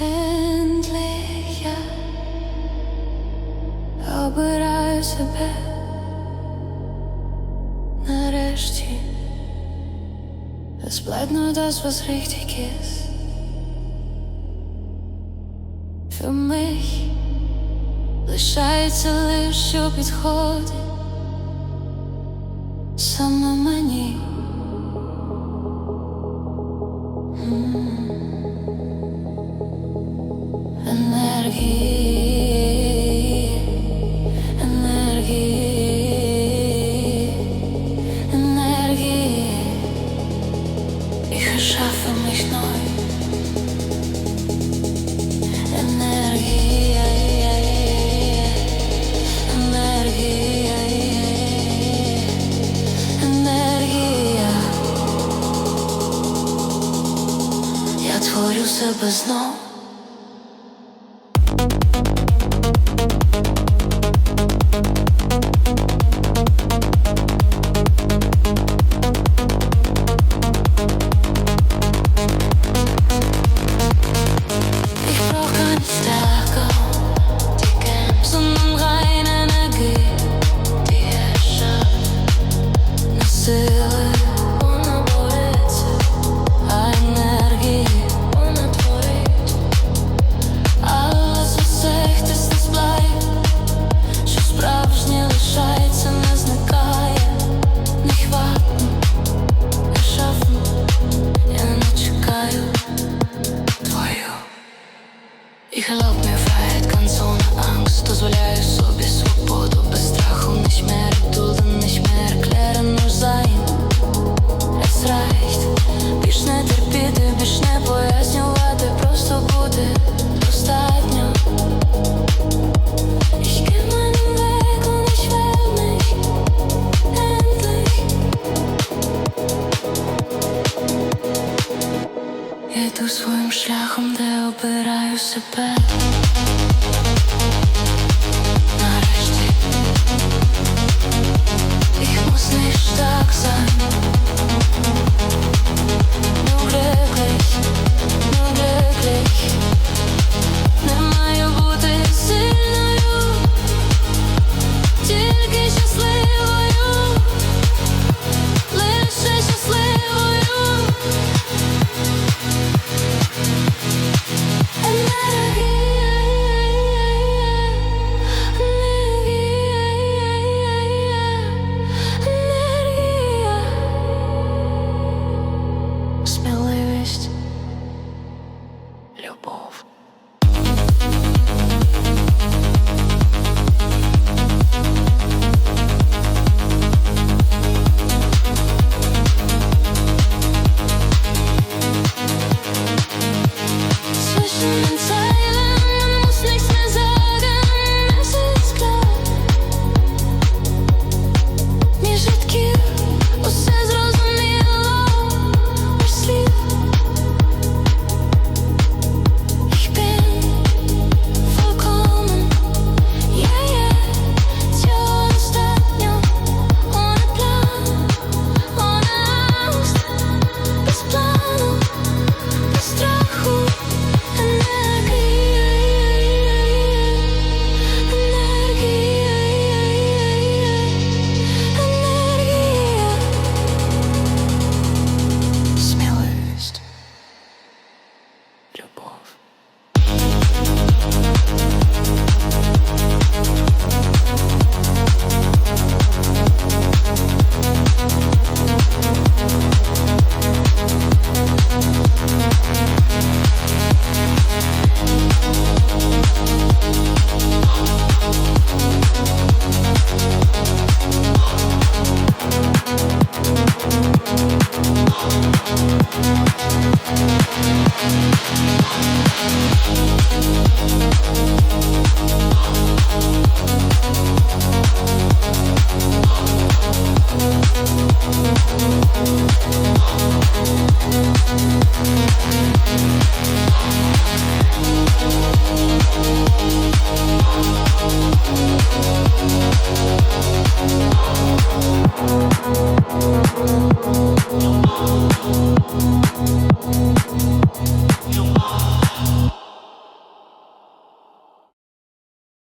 Endlich, я обираю себе. Es bleibt nur das, was richtig ist. самих лишається лиш, що підходить саме мені. я творю себе знов. Ich erlaub mir Freiheit ganz ohne Angst, дозволяю собі свободу без страху, nicht mehr dulden, nicht mehr erklären, nur sein. Es reicht, більш не терпіти, більш не бояти. Шукаю себе нарешті їх мусиш так за.